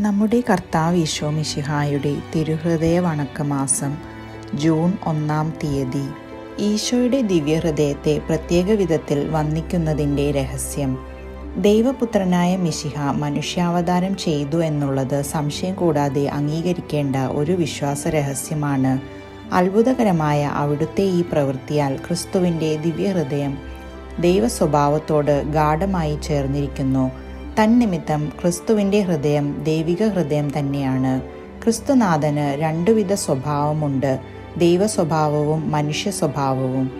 നമ്മുടെ കർത്താവ് ഈശോ മിശിഹായുടെ തിരുഹൃദയ വണക്കമാസം ജൂൺ ഒന്നാം തീയതി. ഈശോയുടെ ദിവ്യഹൃദയത്തെ പ്രത്യേക വിധത്തിൽ വന്ദിക്കുന്നതിന്റെ രഹസ്യം. ദൈവപുത്രനായ മിശിഹ മനുഷ്യാവതാരം ചെയ്തു എന്നുള്ളത് സംശയം കൂടാതെ അംഗീകരിക്കേണ്ട ഒരു വിശ്വാസ രഹസ്യമാണ് അത്ഭുതകരമായ അവിടുത്തെ ഈ പ്രവൃത്തിയാൽ ക്രിസ്തുവിന്റെ ദിവ്യഹൃദയം ദൈവസ്വഭാവത്തോട് ഗാഠമായി ചേർന്നിരിക്കുന്നു. തന്നിമിത്തം ക്രിസ്തുവിന്റെ ഹൃദയം ദൈവിക ഹൃദയം തന്നെയാണ്. ക്രിസ്തുനാഥന് രണ്ടുവിധ സ്വഭാവമുണ്ട്. ദൈവ സ്വഭാവവും മനുഷ്യ സ്വഭാവവും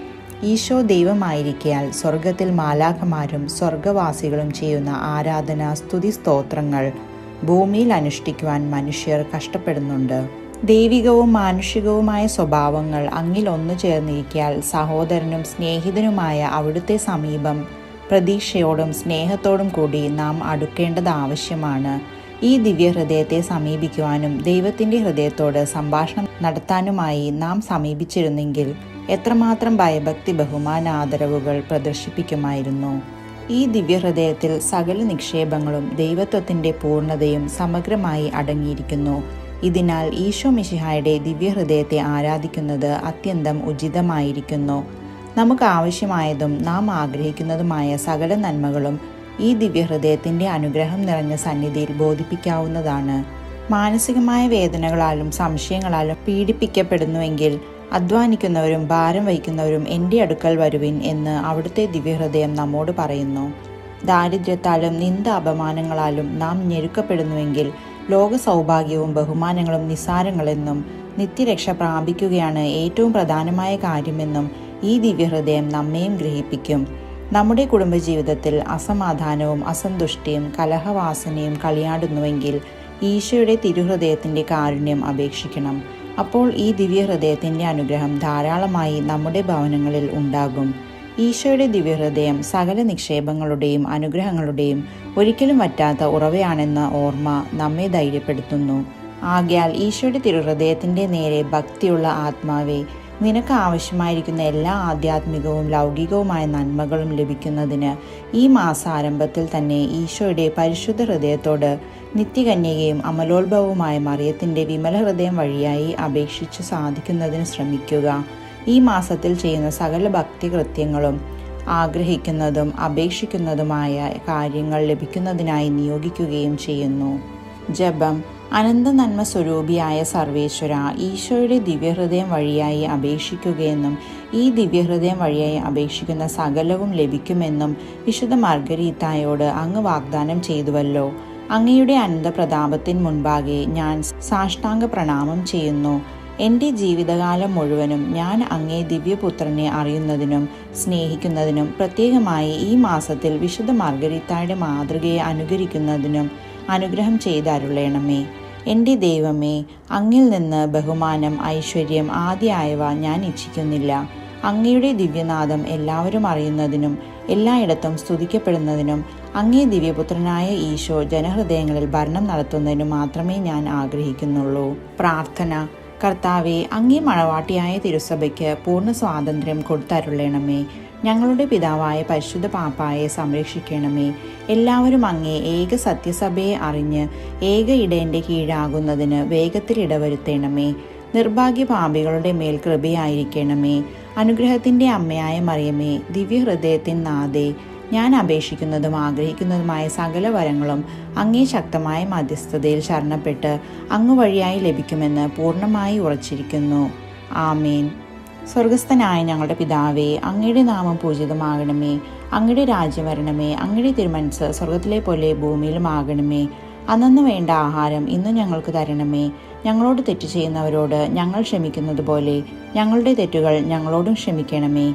ഈശോ ദൈവമായിരിക്കാൽ സ്വർഗത്തിൽ മാലാഖമാരും സ്വർഗവാസികളും ചെയ്യുന്ന ആരാധന സ്തുതി സ്തോത്രങ്ങൾ ഭൂമിയിൽ അനുഷ്ഠിക്കുവാൻ മനുഷ്യർ കഷ്ടപ്പെടുന്നുണ്ട്. ദൈവികവും മാനുഷികവുമായ സ്വഭാവങ്ങൾ അങ്ങിൽ ഒന്നു ചേർന്നിരിക്കാൽ സഹോദരനും സ്നേഹിതനുമായ അവിടുത്തെ സമീപം പ്രതീക്ഷയോടും സ്നേഹത്തോടും കൂടി നാം അടുക്കേണ്ടത് ആവശ്യമാണ്. ഈ ദിവ്യഹൃദയത്തെ സമീപിക്കുവാനും ദൈവത്തിന്റെ ഹൃദയത്തോട് സംഭാഷണം നടത്താനുമായി നാം സമീപിച്ചിരുന്നെങ്കിൽ എത്രമാത്രം ഭയഭക്തി ബഹുമാന ആദരവുകൾ പ്രദർശിപ്പിക്കുമായിരുന്നു. ഈ ദിവ്യഹൃദയത്തിൽ സകല നിക്ഷേപങ്ങളും ദൈവത്വത്തിന്റെ പൂർണതയും സമഗ്രമായി അടങ്ങിയിരിക്കുന്നു. ഇതിനാൽ ഈശോ മിശിഹായുടെ ദിവ്യഹൃദയത്തെ ആരാധിക്കുന്നത് അത്യന്തം ഉചിതമായിരിക്കുന്നു. നമുക്ക് ആവശ്യമായതും നാം ആഗ്രഹിക്കുന്നതുമായ സകല നന്മകളും ഈ ദിവ്യഹൃദയത്തിന്റെ അനുഗ്രഹം നിറഞ്ഞ സന്നിധിയിൽ ബോധിപ്പിക്കാവുന്നതാണ്. മാനസികമായ വേദനകളാലും സംശയങ്ങളാലും പീഡിപ്പിക്കപ്പെടുന്നുവെങ്കിൽ അധ്വാനിക്കുന്നവരും ഭാരം വഹിക്കുന്നവരും എന്റെ അടുക്കൽ വരുവിൻ എന്ന് അവിടുത്തെ ദിവ്യഹൃദയം നമ്മോട് പറയുന്നു. ദാരിദ്ര്യത്താലും നിന്ദ അപമാനങ്ങളാലും നാം ഞെരുക്കപ്പെടുന്നുവെങ്കിൽ ലോക സൗഭാഗ്യവും ബഹുമാനങ്ങളും നിസ്സാരങ്ങളെന്നും നിത്യരക്ഷ പ്രാപിക്കുകയാണ് ഏറ്റവും പ്രധാനമായ കാര്യമെന്നും ഈ ദിവ്യഹൃദയം നമ്മെയും ഗ്രഹിപ്പിക്കും. നമ്മുടെ കുടുംബജീവിതത്തിൽ അസമാധാനവും അസന്തുഷ്ടിയും കലഹവാസനയും കളിയാടുന്നുവെങ്കിൽ ഈശോയുടെ തിരുഹൃദയത്തിന്റെ കാരുണ്യം അപേക്ഷിക്കണം. അപ്പോൾ ഈ ദിവ്യഹൃദയത്തിന്റെ അനുഗ്രഹം ധാരാളമായി നമ്മുടെ ഭവനങ്ങളിൽ ഉണ്ടാകും. ഈശോയുടെ ദിവ്യഹൃദയം സകല നിക്ഷേപങ്ങളുടെയും അനുഗ്രഹങ്ങളുടെയും ഒരിക്കലും വറ്റാത്ത ഉറവയാണെന്ന ഓർമ്മ നമ്മെ ധൈര്യപ്പെടുത്തുന്നു. ആകയാൽ ഈശോയുടെ തിരുഹൃദയത്തിന്റെ നേരെ ഭക്തിയുള്ള ആത്മാവെ നിനക്ക് ആവശ്യമായിരിക്കുന്ന എല്ലാ ആധ്യാത്മികവും ലൗകികവുമായ നന്മകളും ലഭിക്കുന്നതിന് ഈ മാസാരംഭത്തിൽ തന്നെ ഈശോയുടെ പരിശുദ്ധ ഹൃദയത്തോട് നിത്യകന്യകയും അമലോത്ഭവവുമായ മറിയത്തിന്റെ വിമല ഹൃദയം വഴിയായി അപേക്ഷിച്ച് സാധിക്കുന്നതിന് ശ്രമിക്കുക. ഈ മാസത്തിൽ ചെയ്യുന്ന സകല ഭക്തികൃത്യങ്ങളും ആഗ്രഹിക്കുന്നതും അപേക്ഷിക്കുന്നതുമായ കാര്യങ്ങൾ ലഭിക്കുന്നതിനായി നിയോഗിക്കുകയും ചെയ്യുന്നു. ജപം അനന്ത നന്മ സ്വരൂപിയായ സർവേശ്വര ഈശോയുടെ ദിവ്യഹൃദയം വഴിയായി അപേക്ഷിക്കുകയെന്നും ഈ ദിവ്യഹൃദയം വഴിയായി അപേക്ഷിക്കുന്ന സകലവും ലഭിക്കുമെന്നും വിശുദ്ധ മാർഗരീത്തായോട് അങ്ങ് വാഗ്ദാനം ചെയ്തുവല്ലോ. അങ്ങയുടെ അനന്തപ്രതാപത്തിന് മുൻപാകെ ഞാൻ സാഷ്ടാംഗ പ്രണാമം ചെയ്യുന്നു. എന്റെ ജീവിതകാലം മുഴുവനും ഞാൻ അങ്ങേ ദിവ്യപുത്രനെ അറിയുന്നതിനും സ്നേഹിക്കുന്നതിനും പ്രത്യേകമായി ഈ മാസത്തിൽ വിശുദ്ധ മാർഗരീത്തായുടെ മാതൃകയെ അനുകരിക്കുന്നതിനും അനുഗ്രഹം ചെയ്താരുള്ളേണമേ എന്റെ ദൈവമേ അങ്ങിൽ നിന്ന് ബഹുമാനം ഐശ്വര്യം ആദ്യമായവ ഞാൻ ഇച്ഛിക്കുന്നില്ല. അങ്ങയുടെ ദിവ്യനാഥം എല്ലാവരും അറിയുന്നതിനും എല്ലായിടത്തും സ്തുതിക്കപ്പെടുന്നതിനും അങ്ങേ ദിവ്യപുത്രനായ ഈശോ ജനഹൃദയങ്ങളിൽ ഭരണം നടത്തുന്നതിനും മാത്രമേ ഞാൻ ആഗ്രഹിക്കുന്നുള്ളൂ. പ്രാർത്ഥന കർത്താവെ അങ്ങേ മഴവാട്ടിയായ തിരുസഭയ്ക്ക് പൂർണ സ്വാതന്ത്ര്യം കൊടുത്തരുളേണമേ. ഞങ്ങളുടെ പിതാവായ പരിശുദ്ധ പാപ്പായെ സംരക്ഷിക്കണമേ. എല്ലാവരും അങ്ങേ ഏക സത്യസഭയെ അറിഞ്ഞ് ഏക ഇടേന്റെ കീഴാകുന്നതിന് വേഗത്തിൽ ഇടവരുത്തേണമേ. നിർഭാഗ്യ പാപികളുടെ മേൽ കൃപയായിരിക്കണമേ. അനുഗ്രഹത്തിന്റെ അമ്മയായ മറിയമേ ദിവ്യഹൃദയത്തിൻ നാഥേ ഞാൻ അപേക്ഷിക്കുന്നതും ആഗ്രഹിക്കുന്നതുമായ സകല വരങ്ങളും അങ്ങേ ശക്തമായ മധ്യസ്ഥതയിൽ ശരണപ്പെട്ട് അങ്ങ് വഴിയായി ലഭിക്കുമെന്ന് പൂർണമായി ഉറച്ചിരിക്കുന്നു. ആമേൻ. സ്വർഗസ്ഥനായ ഞങ്ങളുടെ പിതാവേ അങ്ങയുടെ നാമം പൂജിതമാകണമേ. അങ്ങയുടെ രാജ്യം വരണമേ. അങ്ങയുടെ തിരുമനസ് സ്വർഗത്തിലെ പോലെ ഭൂമിയിലും ആകണമേ അന്നു വേണ്ട ആഹാരം ഇന്നും ഞങ്ങൾക്ക് തരണമേ. ഞങ്ങളോട് തെറ്റ് ചെയ്യുന്നവരോട് ഞങ്ങൾ ക്ഷമിക്കുന്നത് പോലെ ഞങ്ങളുടെ തെറ്റുകൾ ഞങ്ങളോടും ക്ഷമിക്കണമേ.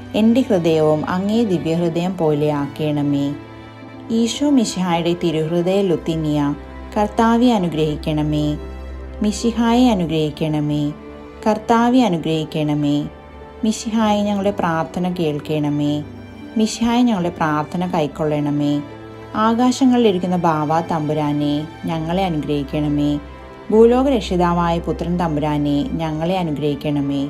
എന്റെ ഹൃദയവും അങ്ങേ ദിവ്യഹൃദയം പോലെ ആക്കണമേ. ഈശോ മിശിഹായുടെ തിരുഹൃദയ ലുത്തിനിയ കർത്താവെ അനുഗ്രഹിക്കണമേ. മിശിഹായെ അനുഗ്രഹിക്കണമേ. കർത്താവെ അനുഗ്രഹിക്കണമേ. മിശിഹായെ ഞങ്ങളുടെ പ്രാർത്ഥന കേൾക്കണമേ. മിശിഹായെ ഞങ്ങളുടെ പ്രാർത്ഥന കൈക്കൊള്ളണമേ. ആകാശങ്ങളിലിരിക്കുന്ന ബാവ തമ്പുരാനെ ഞങ്ങളെ അനുഗ്രഹിക്കണമേ. ഭൂലോക രക്ഷിതാവായ പുത്രൻ തമ്പുരാനെ ഞങ്ങളെ അനുഗ്രഹിക്കണമേ.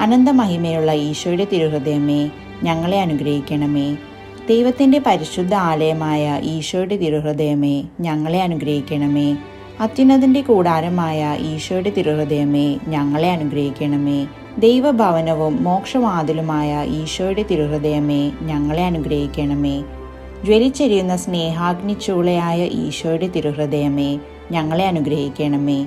അനന്തമഹിമയുള്ള ഈശോയുടെ തിരുഹൃദയമേ ഞങ്ങളെ അനുഗ്രഹിക്കണമേ. ദൈവത്തിന്റെ പരിശുദ്ധ ആലയമായ ഈശോയുടെ തിരുഹൃദയമേ ഞങ്ങളെ അനുഗ്രഹിക്കണമേ. അത്യുന്നതിന്റെ കൂടാരമായ ഈശോയുടെ തിരുഹൃദയമേ ഞങ്ങളെ അനുഗ്രഹിക്കണമേ. ദൈവഭവനവും മോക്ഷവാതിലുമായ ഈശോയുടെ തിരുഹൃദയമേ ഞങ്ങളെ അനുഗ്രഹിക്കണമേ. ജ്വലിച്ചെരിയുന്ന സ്നേഹാഗ്നിച്ചൂളയായ ഈശോയുടെ തിരുഹൃദയമേ ഞങ്ങളെ അനുഗ്രഹിക്കണമേ.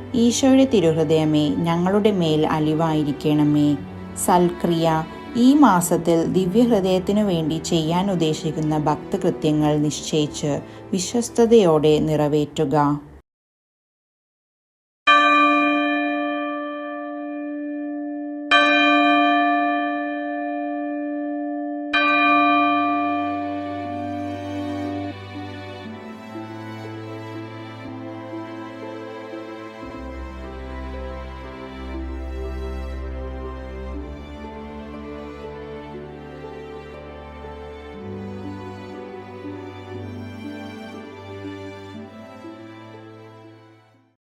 ഈശോയുടെ തിരുഹൃദയമേ ഞങ്ങളുടെ മേൽ അലിവായിരിക്കണമേ. സൽക്രിയ ഈ മാസത്തിൽ ദിവ്യഹൃദയത്തിനു വേണ്ടി ചെയ്യാൻ ഉദ്ദേശിക്കുന്ന ഭക്തകൃത്യങ്ങൾ നിശ്ചയിച്ച് വിശ്വസ്തയോടെ നിറവേറ്റുക.